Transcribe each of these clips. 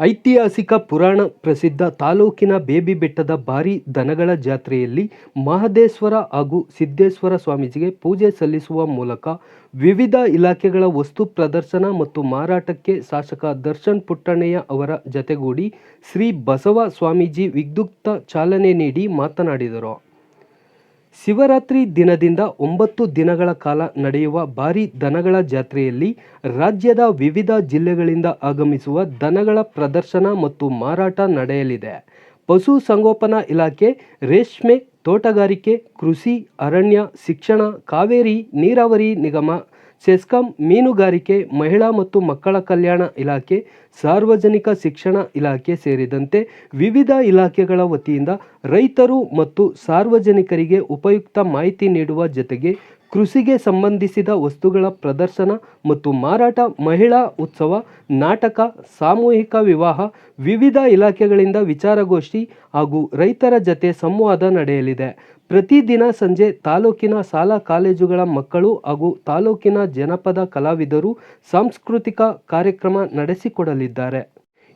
ಐತಿಹಾಸಿಕ ಪುರಾಣ ಪ್ರಸಿದ್ಧ ತಾಲೂಕಿನ ಬೇಬಿ ಬೆಟ್ಟದ ಭಾರಿ ದನಗಳ ಜಾತ್ರೆಯಲ್ಲಿ ಮಹದೇಶ್ವರ ಹಾಗೂ ಸಿದ್ದೇಶ್ವರ ಸ್ವಾಮೀಜಿಗೆ ಪೂಜೆ ಸಲ್ಲಿಸುವ ಮೂಲಕ ವಿವಿಧ ಇಲಾಖೆಗಳ ವಸ್ತು ಪ್ರದರ್ಶನ ಮತ್ತು ಮಾರಾಟಕ್ಕೆ ಶಾಸಕ ದರ್ಶನ್ ಪುಟ್ಟಣ್ಣಯ್ಯ ಅವರ ಜತೆಗೂಡಿ ಶ್ರೀ ಬಸವ ಸ್ವಾಮೀಜಿ ವಿದ್ಯುಕ್ತ ಚಾಲನೆ ನೀಡಿ ಮಾತನಾಡಿದರು. ಶಿವರಾತ್ರಿ ದಿನದಿಂದ ಒಂಬತ್ತು ದಿನಗಳ ಕಾಲ ನಡೆಯುವ ಭಾರಿ ದನಗಳ ಜಾತ್ರೆಯಲ್ಲಿ ರಾಜ್ಯದ ವಿವಿಧ ಜಿಲ್ಲೆಗಳಿಂದ ಆಗಮಿಸುವ ದನಗಳ ಪ್ರದರ್ಶನ ಮತ್ತು ಮಾರಾಟ ನಡೆಯಲಿದೆ. ಪಶು ಸಂಗೋಪನಾ ಇಲಾಖೆ, ರೇಷ್ಮೆ, ತೋಟಗಾರಿಕೆ, ಕೃಷಿ, ಅರಣ್ಯ, ಶಿಕ್ಷಣ, ಕಾವೇರಿ, ನೀರಾವರಿ ನಿಗಮ, ಸೆಸ್ಕಾಂ, ಮೀನುಗಾರಿಕೆ, ಮಹಿಳಾ ಮತ್ತು ಮಕ್ಕಳ ಕಲ್ಯಾಣ ಇಲಾಖೆ ಸಾರ್ವಜನಿಕ ಶಿಕ್ಷಣ ಇಲಾಖೆ ಸೇರಿದಂತೆ ವಿವಿಧ ಇಲಾಖೆಗಳ ವತಿಯಿಂದ ರೈತರು ಮತ್ತು ಸಾರ್ವಜನಿಕರಿಗೆ ಉಪಯುಕ್ತ ಮಾಹಿತಿ ನೀಡುವ ಜತೆಗೆ ಕೃಷಿಗೆ ಸಂಬಂಧಿಸಿದ ವಸ್ತುಗಳ ಪ್ರದರ್ಶನ ಮತ್ತು ಮಾರಾಟ, ಮಹಿಳಾ ಉತ್ಸವ, ನಾಟಕ, ಸಾಮೂಹಿಕ ವಿವಾಹ, ವಿವಿಧ ಇಲಾಖೆಗಳಿಂದ ವಿಚಾರಗೋಷ್ಠಿ ಹಾಗೂ ರೈತರ ಜತೆ ಸಂವಾದ ನಡೆಯಲಿದೆ. ಪ್ರತಿದಿನ ಸಂಜೆ ತಾಲೂಕಿನ ಶಾಲಾ ಕಾಲೇಜುಗಳ ಮಕ್ಕಳು ಹಾಗೂ ತಾಲೂಕಿನ ಜನಪದ ಕಲಾವಿದರು ಸಾಂಸ್ಕೃತಿಕ ಕಾರ್ಯಕ್ರಮ ನಡೆಸಿಕೊಡಲಿದ್ದಾರೆ.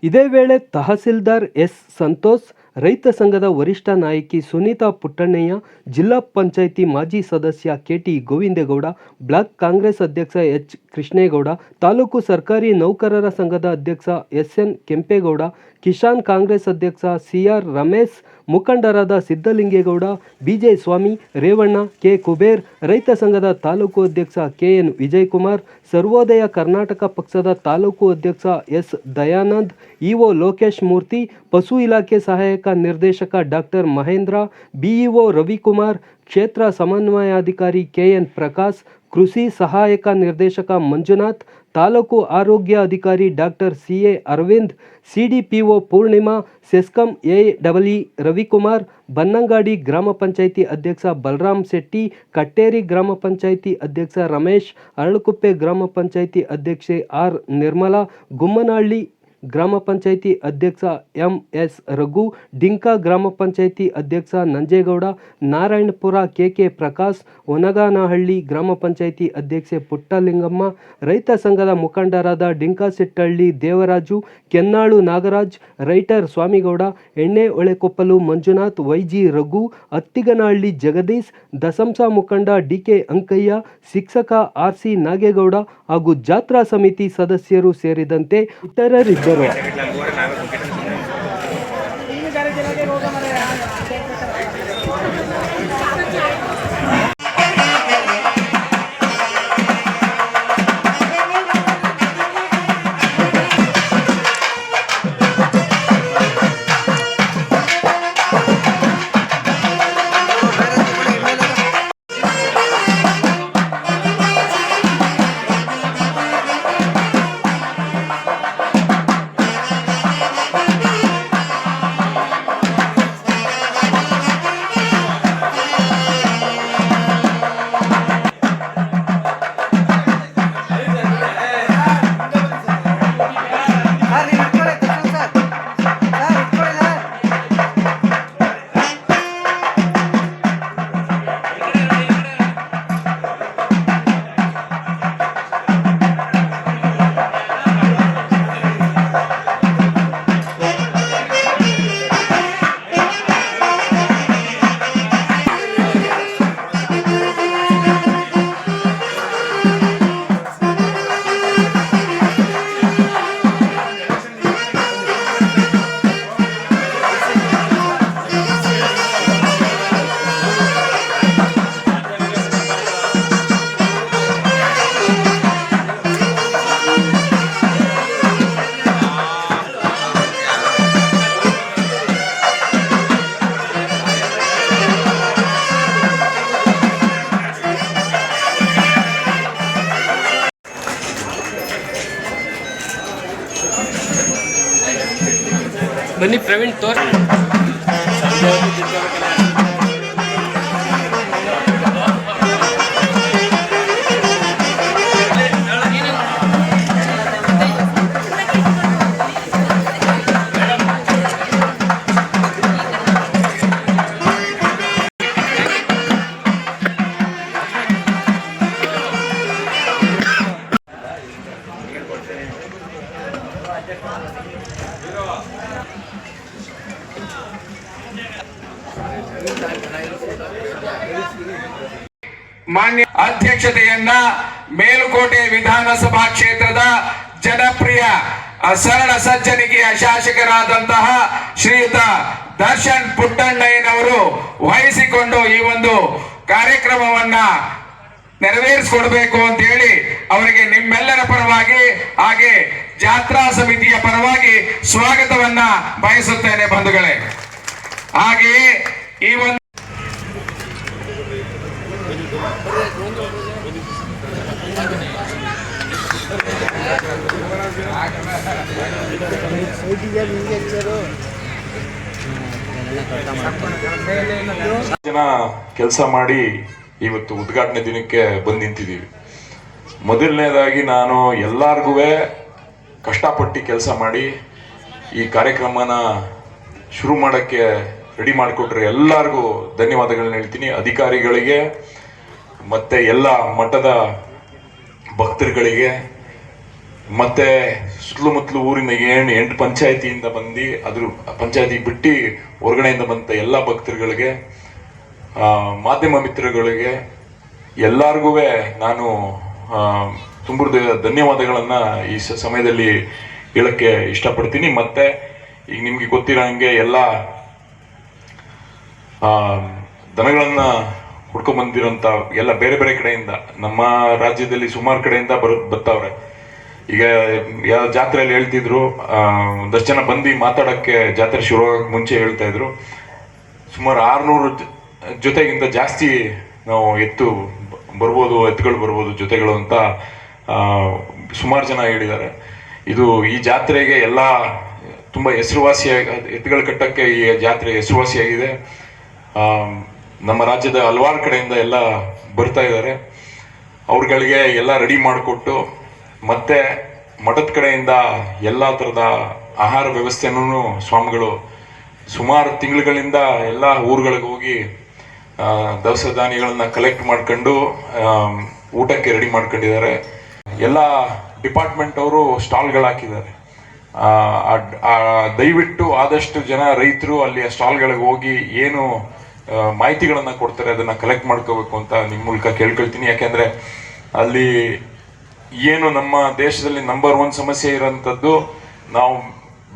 ಇದೇ ವೇಳೆ ತಹಸೀಲ್ದಾರ್ ಎಸ್. ಸಂತೋಷ್, ರೈತ ಸಂಘದ ವರಿಷ್ಠ ನಾಯಕಿ ಸುನೀತಾ ಪುಟ್ಟಣ್ಣಯ್ಯ, ಜಿಲ್ಲಾ ಪಂಚಾಯಿತಿ ಮಾಜಿ ಸದಸ್ಯ ಕೆಟಿ ಗೋವಿಂದೇಗೌಡ, ಬ್ಲಾಕ್ ಕಾಂಗ್ರೆಸ್ ಅಧ್ಯಕ್ಷ ಎಚ್. ಕೃಷ್ಣೇಗೌಡ, ತಾಲೂಕು ಸರ್ಕಾರಿ ನೌಕರರ ಸಂಘದ ಅಧ್ಯಕ್ಷ ಎಸ್. ಎನ್. ಕೆಂಪೇಗೌಡ ಕಿಸಾನ್ ಕಾಂಗ್ರೆಸ್ ಅಧ್ಯಕ್ಷ ಸಿಆರ್ ರಮೇಶ್, ಮುಖಂಡರಾದ ಸಿದ್ದಲಿಂಗೇಗೌಡ ಬಿಜೆ ಸ್ವಾಮಿ, ರೇವಣ್ಣ, ಕೆ. ಕುಬೇರ್, ರೈತ ಸಂಘದ ತಾಲೂಕು ಅಧ್ಯಕ್ಷ ಕೆಎನ್ ವಿಜಯಕುಮಾರ್, ಸರ್ವೋದಯ ಕರ್ನಾಟಕ ಪಕ್ಷದ ತಾಲೂಕು ಅಧ್ಯಕ್ಷ ಎಸ್. ದಯಾನಂದ್ ಇಒ ಲೋಕೇಶ್ ಮೂರ್ತಿ, ಪಶು ಇಲಾಖೆ ಸಹಾಯಕ ನಿರ್ದೇಶಕ ಡಾಕ್ಟರ್ ಮಹೇಂದ್ರ ಬಿಇಒ ರವಿಕುಮಾರ್, ಕ್ಷೇತ್ರ ಸಮನ್ವಯಾಧಿಕಾರಿ ಕೆಎನ್ ಪ್ರಕಾಶ್ ಕೃಷಿ ಸಹಾಯಕ ನಿರ್ದೇಶಕ ಮಂಜುನಾಥ್, ತಾಲೂಕು ಆರೋಗ್ಯ ಅಧಿಕಾರಿ doctor C A Aravind CDPO Poornima, CESCOM A double E Ravikumar, Bannangadi ಗ್ರಾಮ ಪಂಚಾಯಿತಿ ಅಧ್ಯಕ್ಷ ಬಲರಾಮ್ ಶೆಟ್ಟಿ, ಕಟ್ಟೇರಿ ಗ್ರಾಮ ಪಂಚಾಯಿತಿ ಅಧ್ಯಕ್ಷ ರಮೇಶ್, ಅರಳುಕುಪ್ಪೆ ಗ್ರಾಮ ಪಂಚಾಯಿತಿ ಅಧ್ಯಕ್ಷೆ ಆರ್. ನಿರ್ಮಲಾ, ಗುಮ್ಮನಹಳ್ಳಿ ಗ್ರಾಮ ಪಂಚಾಯಿತಿ ಅಧ್ಯಕ್ಷ ಎಂ ಎಸ್ ರಘು, ಡಿಂಕ ಗ್ರಾಮ ಪಂಚಾಯಿತಿ ಅಧ್ಯಕ್ಷ ನಂಜೇಗೌಡ, ನಾರಾಯಣಪುರ ಕೆಕೆ ಪ್ರಕಾಶ್, ಒನಗಾನಹಳ್ಳಿ ಗ್ರಾಮ ಪಂಚಾಯಿತಿ ಅಧ್ಯಕ್ಷೆ ಪುಟ್ಟಲಿಂಗಮ್ಮ, ರೈತ ಸಂಘದ ಮುಖಂಡರಾದ ಡಿಂಕಸೆಟ್ಟಹಳ್ಳಿ ದೇವರಾಜು, ಕೆನ್ನಾಳು ನಾಗರಾಜ್, ರೈಟರ್ ಸ್ವಾಮಿಗೌಡ, ಎಣ್ಣೆ ಒಳೆಕೊಪ್ಪಲು ಮಂಜುನಾಥ್, ವೈಜಿ ರಘು, ಅತ್ತಿಗನಹಳ್ಳಿ ಜಗದೀಶ್, ದಸಂಸ ಮುಖಂಡ ಡಿಕೆ ಅಂಕಯ್ಯ, ಶಿಕ್ಷಕ ಆರ್ ಸಿ ನಾಗೇಗೌಡ ಹಾಗೂ ಜಾತ್ರಾ ಸಮಿತಿ ಸದಸ್ಯರು ಸೇರಿದಂತೆ ಇತರರಿದ್ದರು ಸರ್ ಬನ್ನಿ ಪ್ರವೀಣ್ ತೋರ್. ಅಧ್ಯಕ್ಷತೆಯನ್ನ ಮೇಲುಕೋಟೆ ವಿಧಾನಸಭಾ ಕ್ಷೇತ್ರದ ಜನಪ್ರಿಯ ಸರಳ ಸಜ್ಜನಿಕೆಯ ಶಾಸಕರಾದಂತಹ ಶ್ರೀಯುತ ದರ್ಶನ್ ಪುಟ್ಟಣ್ಣಯ್ಯನವರು ವಹಿಸಿಕೊಂಡು ಈ ಒಂದು ಕಾರ್ಯಕ್ರಮವನ್ನ ನೆರವೇರಿಸಿಕೊಡ್ಬೇಕು ಅಂತ ಹೇಳಿ ಅವರಿಗೆ ನಿಮ್ಮೆಲ್ಲರ ಪರವಾಗಿ ಹಾಗೆ ಜಾತ್ರಾ ಸಮಿತಿಯ ಪರವಾಗಿ ಸ್ವಾಗತವನ್ನ ಬಯಸುತ್ತೇನೆ ಬಂಧುಗಳೇ. ಹಾಗೆಯೇ ಈ ಒಂದು ಜನ ಕೆಲಸ ಮಾಡಿ ಇವತ್ತು ಉದ್ಘಾಟನೆ ದಿನಕ್ಕೆ ಬಂದು ನಿಂತಿದ್ದೀವಿ. ಮೊದಲನೇದಾಗಿ ನಾನು ಎಲ್ಲಾರ್ಗೂ ಕಷ್ಟಪಟ್ಟು ಕೆಲಸ ಮಾಡಿ ಈ ಕಾರ್ಯಕ್ರಮನ ಶುರು ಮಾಡೋಕ್ಕೆ ರೆಡಿ ಮಾಡಿಕೊಟ್ರೆ ಎಲ್ಲರಿಗೂ ಧನ್ಯವಾದಗಳನ್ನ ಹೇಳ್ತೀನಿ. ಅಧಿಕಾರಿಗಳಿಗೆ ಮತ್ತೆ ಎಲ್ಲ ಮಠದ ಭಕ್ತರುಗಳಿಗೆ, ಮತ್ತೆ ಸುತ್ತಲುಮುತ್ತಲು ಊರಿನ ಏನು ಎಂಟು ಪಂಚಾಯತಿಯಿಂದ ಬಂದು, ಅದ್ರ ಪಂಚಾಯತಿ ಬಿಟ್ಟು ಹೊರಗಡೆಯಿಂದ ಬಂದ ಎಲ್ಲ ಭಕ್ತರುಗಳಿಗೆ ಮಾಧ್ಯಮ ಮಿತ್ರಗಳಿಗೆ ಎಲ್ಲರಿಗೂ ನಾನು ತುಂಬ ಧನ್ಯವಾದಗಳನ್ನು ಈ ಸಮಯದಲ್ಲಿ ಹೇಳಕ್ಕೆ ಇಷ್ಟಪಡ್ತೀನಿ. ಮತ್ತೆ ಈಗ ನಿಮಗೆ ಗೊತ್ತಿರೋ ಹಂಗೆ ಎಲ್ಲ ದನಗಳನ್ನ ಹುಡ್ಕೊಂಡ್ ಬಂದಿರೋಂತ ಎಲ್ಲ ಬೇರೆ ಬೇರೆ ಕಡೆಯಿಂದ, ನಮ್ಮ ರಾಜ್ಯದಲ್ಲಿ ಸುಮಾರು ಕಡೆಯಿಂದ ಬರು ಬರ್ತಾವ್ರೆ ಈಗ ಯಾವ ಜಾತ್ರೆಯಲ್ಲಿ ಹೇಳ್ತಿದ್ರು ಒಂದಷ್ಟು ಜನ ಬಂದು ಮಾತಾಡಕ್ಕೆ ಜಾತ್ರೆ ಶುರು ಆಗಕ್ಕೆ ಮುಂಚೆ ಹೇಳ್ತಾ ಇದ್ರು. ಸುಮಾರು ಆರ್ನೂರು ಜೊತೆಗಿಂತ ಜಾಸ್ತಿ ನಾವು ಎತ್ತು ಬರ್ಬೋದು, ಎತ್ತುಗಳು ಬರ್ಬೋದು ಜೊತೆಗಳು ಅಂತ ಸುಮಾರು ಜನ ಹೇಳಿದ್ದಾರೆ. ಇದು ಈ ಜಾತ್ರೆಗೆ ಎಲ್ಲ ತುಂಬಾ ಹೆಸರುವಾಸಿಯಾಗಿ, ಎತ್ತುಗಳು ಕಟ್ಟಕ್ಕೆ ಈ ಜಾತ್ರೆ ಹೆಸರುವಾಸಿಯಾಗಿದೆ. ನಮ್ಮ ರಾಜ್ಯದ ಹಲವಾರು ಕಡೆಯಿಂದ ಎಲ್ಲ ಬರ್ತಾ ಇದ್ದಾರೆ. ಅವ್ರಗಳಿಗೆ ಎಲ್ಲ ರೆಡಿ ಮಾಡಿಕೊಟ್ಟು, ಮತ್ತೆ ಮಠದ ಕಡೆಯಿಂದ ಎಲ್ಲ ಥರದ ಆಹಾರ ವ್ಯವಸ್ಥೆನೂ ಸ್ವಾಮಿಗಳು ಸುಮಾರು ತಿಂಗಳುಗಳಿಂದ ಎಲ್ಲ ಊರುಗಳಿಗೆ ಹೋಗಿ ದವಸ ಧಾನ್ಯಗಳನ್ನ ಕಲೆಕ್ಟ್ ಮಾಡ್ಕೊಂಡು ಊಟಕ್ಕೆ ರೆಡಿ ಮಾಡ್ಕೊಂಡಿದ್ದಾರೆ. ಎಲ್ಲ ಡಿಪಾರ್ಟ್ಮೆಂಟ್ ಅವರು ಸ್ಟಾಲ್ಗಳು ಹಾಕಿದ್ದಾರೆ. ದಯವಿಟ್ಟು ಆದಷ್ಟು ಜನ ರೈತರು ಅಲ್ಲಿ ಸ್ಟಾಲ್ಗಳಿಗೆ ಹೋಗಿ ಏನು ಮಾಹಿತಿಗಳನ್ನ ಕೊಡ್ತಾರೆ, ಅದನ್ನ ಕಲೆಕ್ಟ್ ಮಾಡ್ಕೋಬೇಕು ಅಂತ ನಿಮ್ಮ ಮೂಲಕ ಕೇಳ್ಕೊಳ್ತೀನಿ. ಯಾಕೆಂದರೆ ಅಲ್ಲಿ ಏನು ನಮ್ಮ ದೇಶದಲ್ಲಿ ನಂಬರ್ ಒನ್ ಸಮಸ್ಯೆ ಇರೋಂಥದ್ದು ನಾವು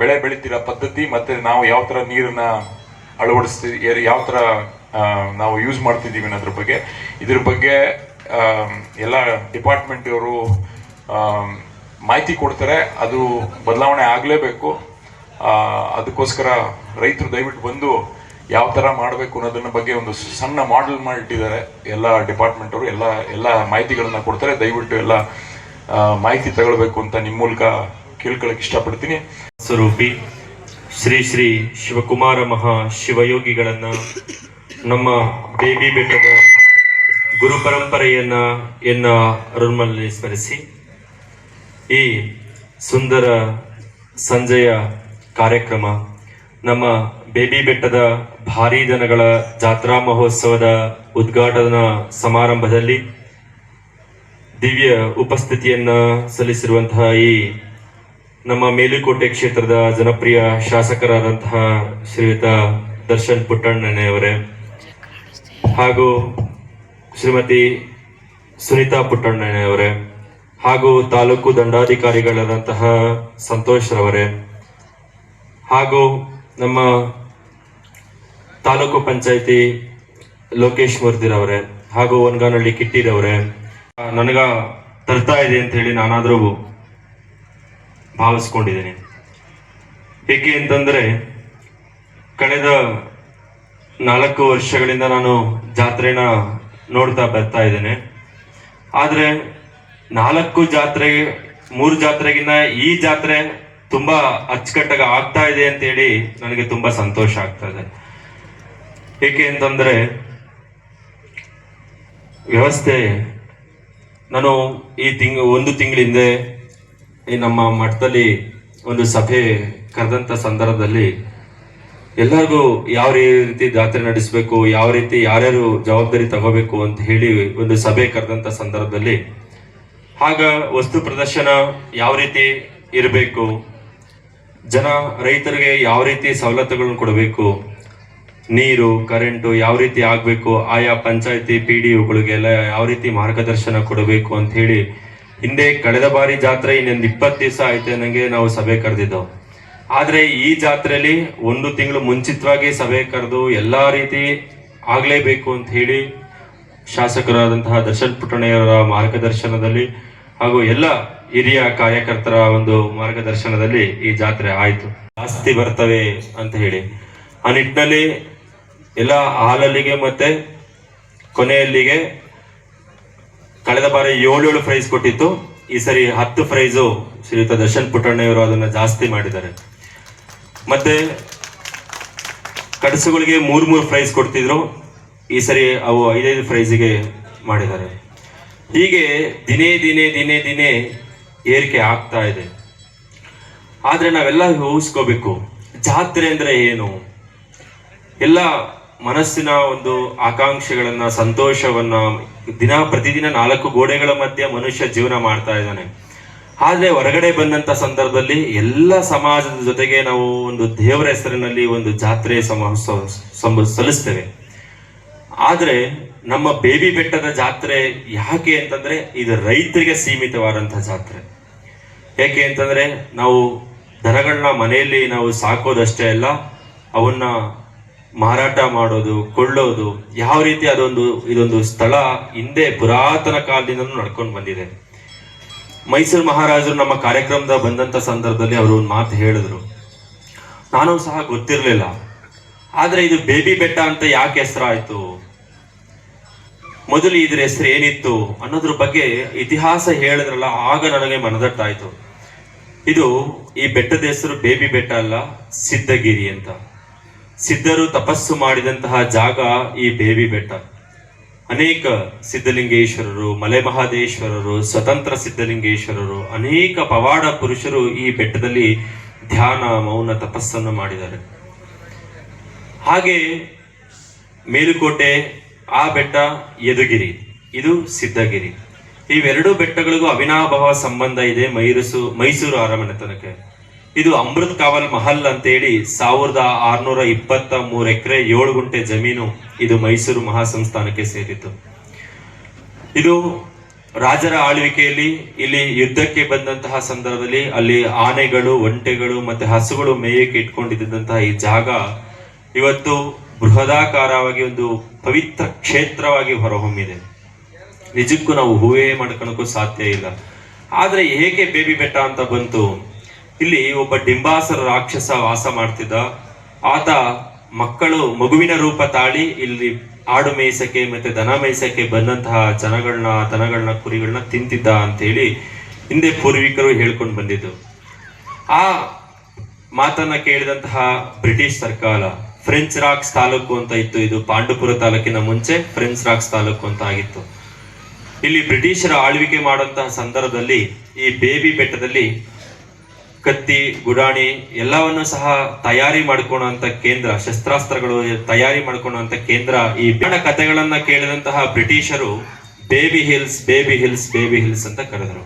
ಬೆಳೆ ಬೆಳಿತಿರೋ ಪದ್ಧತಿ, ಮತ್ತೆ ನಾವು ಯಾವ ತರ ನೀರನ್ನ ಅಳವಡಿಸ್ತೀವಿ ಯಾವ ತರ ನಾವು ಯೂಸ್ ಮಾಡ್ತಿದ್ದೀವಿ ಅನ್ನೋದ್ರ ಬಗ್ಗೆ. ಇದ್ರ ಬಗ್ಗೆ ಎಲ್ಲ ಡಿಪಾರ್ಟ್ಮೆಂಟ್ ಅವರು ಮಾಹಿತಿ ಕೊಡ್ತಾರೆ. ಅದು ಬದಲಾವಣೆ ಆಗಲೇಬೇಕು. ಅದಕ್ಕೋಸ್ಕರ ರೈತರು ದಯವಿಟ್ಟು ಬಂದು ಯಾವ ಥರ ಮಾಡಬೇಕು ಅನ್ನೋದನ್ನ ಬಗ್ಗೆ ಒಂದು ಸಣ್ಣ ಮಾಡೆಲ್ ಮಾಡಿಟ್ಟಿದ್ದಾರೆ. ಎಲ್ಲ ಡಿಪಾರ್ಟ್ಮೆಂಟ್ ಅವರು, ಎಲ್ಲ ಎಲ್ಲ ಮಾಹಿತಿಗಳನ್ನ ಕೊಡ್ತಾರೆ. ದಯವಿಟ್ಟು ಎಲ್ಲ ಮಾಹಿತಿ ತಗೊಳ್ಬೇಕು ಅಂತ ನಿಮ್ಮ ಮೂಲಕ ಕೇಳ್ಕೊಳಕ್ ಇಷ್ಟಪಡ್ತೀನಿ. ಸ್ವರೂಪಿ ಶ್ರೀ ಶ್ರೀ ಶಿವಕುಮಾರ ಮಹಾ ಶಿವಯೋಗಿಗಳನ್ನ, ನಮ್ಮ ಬೇಬಿ ಬೆಟ್ಟದ ಗುರು ಪರಂಪರೆಯನ್ನ ಎನ್ನ ಅರುಣ್ಮಲ್ಲಿ ಸ್ಮರಿಸಿ, ಈ ಸುಂದರ ಸಂಜೆಯ ಕಾರ್ಯಕ್ರಮ ನಮ್ಮ ಬೇಬಿ ಬೆಟ್ಟದ ಭಾರಿ ದನಗಳ ಜಾತ್ರಾ ಮಹೋತ್ಸವದ ಉದ್ಘಾಟನಾ ಸಮಾರಂಭದಲ್ಲಿ ದಿವ್ಯ ಉಪಸ್ಥಿತಿಯನ್ನ ಸಲ್ಲಿಸಿರುವಂತಹ ಈ ನಮ್ಮ ಮೇಲುಕೋಟೆ ಕ್ಷೇತ್ರದ ಜನಪ್ರಿಯ ಶಾಸಕರಾದಂತಹ ಶ್ರೀಯುತ ದರ್ಶನ್ ಪುಟ್ಟಣ್ಣನೆಯವರೇ ಹಾಗೂ ಶ್ರೀಮತಿ ಸುನೀತಾ ಪುಟ್ಟಣ್ಣನೆಯವರೇ ಹಾಗೂ ತಾಲೂಕು ದಂಡಾಧಿಕಾರಿಗಳಾದಂತಹ ಸಂತೋಷ್ ರವರೇ. ಹಾಗೂ ನಮ್ಮ ತಾಲೂಕು ಪಂಚಾಯತಿ ಲೋಕೇಶ್ ಮುರ್ದಿರವ್ರೆ ಹಾಗೂ ಒನ್ಗಾನಹಳ್ಳಿ ಕಿಟ್ಟಿರವ್ರೆ ನನಗ ತರ್ತಾ ಇದೆ ಅಂತ ಹೇಳಿ ನಾನಾದರೂ ಭಾವಿಸ್ಕೊಂಡಿದ್ದೀನಿ. ಏಕೆ ಅಂತಂದ್ರೆ ಕಳೆದ ನಾಲ್ಕು ವರ್ಷಗಳಿಂದ ನಾನು ಜಾತ್ರೆನ ನೋಡ್ತಾ ಬರ್ತಾ ಇದ್ದೇನೆ. ಆದರೆ ನಾಲ್ಕು ಜಾತ್ರೆ, ಮೂರು ಜಾತ್ರೆಗಿನ್ನ ಈ ಜಾತ್ರೆ ತುಂಬಾ ಅಚ್ಚುಕಟ್ಟಾಗಿ ಆಗ್ತಾ ಇದೆ ಅಂತ ಹೇಳಿ ನನಗೆ ತುಂಬಾ ಸಂತೋಷ ಆಗ್ತಾ ಇದೆ. ಏಕೆ ಅಂತಂದ್ರೆ ವ್ಯವಸ್ಥೆ, ನಾನು ಈ ತಿಂಗ್, ಒಂದು ತಿಂಗಳ ಹಿಂದೆ ಈ ನಮ್ಮ ಮಠದಲ್ಲಿ ಒಂದು ಸಭೆ ಕರೆದಂತ ಸಂದರ್ಭದಲ್ಲಿ ಎಲ್ಲರಿಗೂ ಯಾವ ರೀತಿ ಜಾತ್ರೆ ನಡೆಸಬೇಕು, ಯಾವ ರೀತಿ ಯಾರ್ಯಾರು ಜವಾಬ್ದಾರಿ ತಗೋಬೇಕು ಅಂತ ಹೇಳಿ ಒಂದು ಸಭೆ ಕರೆದಂತ ಸಂದರ್ಭದಲ್ಲಿ ಆಗ ವಸ್ತು ಪ್ರದರ್ಶನ ಯಾವ ರೀತಿ ಇರಬೇಕು, ಜನ ರೈತರಿಗೆ ಯಾವ ರೀತಿ ಸವಲತ್ತುಗಳನ್ನು ಕೊಡಬೇಕು ನೀರು, ಕರೆಂಟು ಯಾವ ರೀತಿ ಆಗಬೇಕು, ಆಯಾ ಪಂಚಾಯತಿ ಪಿ ಡಿ ಒಗಳಿಗೆಲ್ಲ ಯಾವ ರೀತಿ ಮಾರ್ಗದರ್ಶನ ಕೊಡಬೇಕು ಅಂತ ಹೇಳಿ ಹಿಂದೆ ಕಳೆದ ಬಾರಿ ಜಾತ್ರೆ ಇನ್ನೊಂದು ಇಪ್ಪತ್ತು ದಿವಸ ಆಯ್ತು ನನಗೆ ನಾವು ಸಭೆ ಕರೆದಿದ್ದೆವು ಆದರೆ ಈ ಜಾತ್ರೆಯಲ್ಲಿ ಒಂದು ತಿಂಗಳು ಮುಂಚಿತವಾಗಿ ಸಭೆ ಕರೆದು ಎಲ್ಲ ರೀತಿ ಆಗಲೇಬೇಕು ಅಂತ ಹೇಳಿ ಶಾಸಕರಾದಂತಹ ದರ್ಶನ್ ಪುಟ್ಟಣ್ಣಯವರ ಮಾರ್ಗದರ್ಶನದಲ್ಲಿ ಹಾಗೂ ಎಲ್ಲ ಹಿರಿಯ ಕಾರ್ಯಕರ್ತರ ಒಂದು ಮಾರ್ಗದರ್ಶನದಲ್ಲಿ ಈ ಜಾತ್ರೆ ಆಯಿತು. ಜಾಸ್ತಿ ಬರ್ತವೆ ಅಂತ ಹೇಳಿ. ಆ ನಿಟ್ಟಿನಲ್ಲಿ ಎಲ್ಲ ಹಾಲಲ್ಲಿಗೆ ಮತ್ತೆ ಕೊನೆಯಲ್ಲಿಗೆ ಕಳೆದ ಬಾರಿ ಏಳು ಪ್ರೈಸ್ ಕೊಟ್ಟಿತ್ತು. ಈ ಸರಿ ಹತ್ತು ಪ್ರೈಸು ಶ್ರೀಯುತ ದರ್ಶನ್ ಪುಟ್ಟಣ್ಣವರು ಅದನ್ನ ಜಾಸ್ತಿ ಮಾಡಿದ್ದಾರೆ. ಮತ್ತೆ ಕಡಸುಗಳಿಗೆ ಮೂರ್ ಮೂರು ಪ್ರೈಸ್ ಕೊಡ್ತಿದ್ರು. ಈ ಸರಿ ಅವು ಐದೈದು ಪ್ರೈಸಿಗೆ ಮಾಡಿದ್ದಾರೆ. ಹೀಗೆ ದಿನೇ ದಿನೇ ದಿನೇ ದಿನೇ ಏರಿಕೆ ಆಗ್ತಾ ಇದೆ. ಆದ್ರೆ ನಾವೆಲ್ಲ ಊಹಿಸ್ಕೋಬೇಕು, ಜಾತ್ರೆ ಅಂದರೆ ಏನು? ಎಲ್ಲ ಮನಸ್ಸಿನ ಒಂದು ಆಕಾಂಕ್ಷೆಗಳನ್ನ, ಸಂತೋಷವನ್ನ ದಿನ ಪ್ರತಿದಿನ ನಾಲ್ಕು ಗೋಡೆಗಳ ಮಧ್ಯೆ ಮನುಷ್ಯ ಜೀವನ ಮಾಡ್ತಾ ಇದ್ದಾನೆ. ಆದ್ರೆ ಹೊರಗಡೆ ಬಂದಂತ ಸಂದರ್ಭದಲ್ಲಿ ಎಲ್ಲ ಸಮಾಜದ ಜೊತೆಗೆ ನಾವು ಒಂದು ದೇವರ ಹೆಸರಿನಲ್ಲಿ ಒಂದು ಜಾತ್ರೆ ಸಮ ಸಲ್ಲಿಸ್ತೇವೆ. ಆದ್ರೆ ನಮ್ಮ ಬೇಬಿ ಬೆಟ್ಟದ ಜಾತ್ರೆ ಯಾಕೆ ಅಂತಂದ್ರೆ ಇದು ರೈತರಿಗೆ ಸೀಮಿತವಾದಂತಹ ಜಾತ್ರೆ. ಯಾಕೆ ಅಂತಂದ್ರೆ ನಾವು ದನಗಳನ್ನ ಮನೆಯಲ್ಲಿ ನಾವು ಸಾಕೋದಷ್ಟೇ ಅಲ್ಲ, ಅವನ್ನ ಮಾರಾಟ ಮಾಡೋದು, ಕೊಳ್ಳೋದು, ಯಾವ ರೀತಿ ಅದೊಂದು, ಇದೊಂದು ಸ್ಥಳ ಹಿಂದೆ ಪುರಾತನ ಕಾಲದಿಂದ ನಡ್ಕೊಂಡು ಬಂದಿದೆ. ಮೈಸೂರು ಮಹಾರಾಜರು ನಮ್ಮ ಕಾರ್ಯಕ್ರಮದ ಬಂದಂತ ಸಂದರ್ಭದಲ್ಲಿ ಅವರು ಒಂದು ಮಾತು ಹೇಳಿದ್ರು. ನಾನು ಸಹ ಗೊತ್ತಿರಲಿಲ್ಲ. ಆದರೆ ಇದು ಬೇಬಿ ಬೆಟ್ಟ ಅಂತ ಯಾಕೆ ಹೆಸರಾಯಿತು? ಮೊದಲು ಇದ್ರ ಹೆಸರು ಏನಿತ್ತು ಅನ್ನೋದ್ರ ಬಗ್ಗೆ ಇತಿಹಾಸ ಹೇಳಿದ್ರಲ್ಲ, ಆಗ ನನಗೆ ಮನದಟ್ಟಾಯಿತು. ಇದು ಈ ಬೆಟ್ಟದ ಹೆಸರು ಬೇಬಿ ಬೆಟ್ಟ ಅಲ್ಲ, ಸಿದ್ಧಗಿರಿ ಅಂತ. ಸಿದ್ಧರು ತಪಸ್ಸು ಮಾಡಿದಂತಹ ಜಾಗ ಈ ಬೇಬಿ ಬೆಟ್ಟ. ಅನೇಕ ಸಿದ್ಧಲಿಂಗೇಶ್ವರರು, ಮಲೆ ಮಹಾದೇಶ್ವರರು, ಸ್ವತಂತ್ರ ಸಿದ್ಧಲಿಂಗೇಶ್ವರರು, ಅನೇಕ ಪವಾಡ ಪುರುಷರು ಈ ಬೆಟ್ಟದಲ್ಲಿ ಧ್ಯಾನ, ಮೌನ ತಪಸ್ಸನ್ನು ಮಾಡಿದ್ದಾರೆ. ಹಾಗೆ ಮೇಲುಕೋಟೆ, ಆ ಬೆಟ್ಟ ಯದುಗಿರಿ, ಇದು ಸಿದ್ಧಗಿರಿ. ಇವೆರಡೂ ಬೆಟ್ಟಗಳಿಗೂ ಅವಿನಾಭಾವ ಸಂಬಂಧ ಇದೆ ಮೈರಸು, ಮೈಸೂರು ಅರಮನೆತನಕ್ಕೆ ತನಕ. ಇದು ಅಮೃತ್ ಕಾವಲ್ ಮಹಲ್ ಅಂತೇಳಿ ಸಾವಿರದ ಆರ್ನೂರ ಇಪ್ಪತ್ತ ಮೂರು ಎಕರೆ ಏಳು ಗುಂಟೆ ಜಮೀನು ಇದು ಮೈಸೂರು ಮಹಾಸಂಸ್ಥಾನಕ್ಕೆ ಸೇರಿತ್ತು ಇದು ರಾಜರ ಆಳ್ವಿಕೆಯಲ್ಲಿ ಇಲ್ಲಿ ಯುದ್ಧಕ್ಕೆ ಬಂದಂತಹ ಸಂದರ್ಭದಲ್ಲಿ ಅಲ್ಲಿ ಆನೆಗಳು, ಒಂಟೆಗಳು ಮತ್ತೆ ಹಸುಗಳು ಮೇಯಕ್ಕೆ ಇಟ್ಕೊಂಡಿದ್ದಂತಹ ಈ ಜಾಗ ಇವತ್ತು ಬೃಹದಾಕಾರವಾಗಿ ಒಂದು ಪವಿತ್ರ ಕ್ಷೇತ್ರವಾಗಿ ಹೊರಹೊಮ್ಮಿದೆ. ನಿಜಕ್ಕೂ ನಾವು ಹೂವೇ ಮಾಡ್ಕೊಳಕ್ಕೂ ಸಾಧ್ಯ ಇಲ್ಲ. ಆದರೆ ಹೇಗೆ ಬೇಬಿ ಬೆಟ್ಟ ಅಂತ ಬಂತು? ಇಲ್ಲಿ ಒಬ್ಬ ಡಿಂಬಾಸರ ರಾಕ್ಷಸ ವಾಸ ಮಾಡ್ತಿದ್ದ. ಆತ ಮಕ್ಕಳು ಮಗುವಿನ ರೂಪ ತಾಳಿ ಇಲ್ಲಿ ಆಡು ಮೇಯಿಸಕ್ಕೆ ಮತ್ತೆ ದನ ಮೇಯಿಸಕ್ಕೆ ಬಂದಂತಹ ಜನಗಳನ್ನ, ದನಗಳನ್ನ, ಕುರಿಗಳನ್ನ ತಿಂತಿದ್ದ ಅಂತ ಹೇಳಿ ಹಿಂದೆ ಪೂರ್ವಿಕರು ಹೇಳ್ಕೊಂಡು ಬಂದಿದ್ದು. ಆ ಮಾತನ್ನ ಕೇಳಿದಂತಹ ಬ್ರಿಟಿಷ್ ಸರ್ಕಾರ ಫ್ರೆಂಚ್ ರಾಕ್ಸ್ ತಾಲೂಕು ಅಂತ ಇತ್ತು. ಇದು ಪಾಂಡುಪುರ ತಾಲೂಕಿನ ಮುಂಚೆ ಫ್ರೆಂಚ್ ರಾಕ್ಸ್ ತಾಲೂಕು ಅಂತ ಆಗಿತ್ತು. ಇಲ್ಲಿ ಬ್ರಿಟಿಷರ ಆಳ್ವಿಕೆ ಮಾಡುವಂತಹ ಸಂದರ್ಭದಲ್ಲಿ ಈ ಬೇಬಿ ಬೆಟ್ಟದಲ್ಲಿ ಕತ್ತಿ, ಗುಡಾಣಿ ಎಲ್ಲವನ್ನು ಸಹ ತಯಾರಿ ಮಾಡ್ಕೊಳ್ಳುವಂತ ಕೇಂದ್ರ, ಶಸ್ತ್ರಾಸ್ತ್ರಗಳು ತಯಾರಿ ಮಾಡ್ಕೊಳ್ಳುವಂತ ಕೇಂದ್ರ ಈ ಬೇಡ ಕಥೆಗಳನ್ನ ಕೇಳಿದಂತಹ ಬ್ರಿಟಿಷರು baby hills baby hills baby hills ಅಂತ ಕರೆದರು.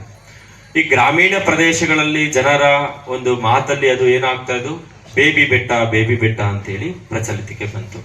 ಈ ಗ್ರಾಮೀಣ ಪ್ರದೇಶಗಳಲ್ಲಿ ಜನರ ಒಂದು ಮಾತಲ್ಲಿ ಅದು ಏನಾಗ್ತಾ ಇದ್ದು, ಬೇಬಿ ಬೆಟ್ಟ ಬೇಬಿ ಬೆಟ್ಟ ಅಂತೇಳಿ ಪ್ರಚಲಿತಕ್ಕೆ ಬಂತು.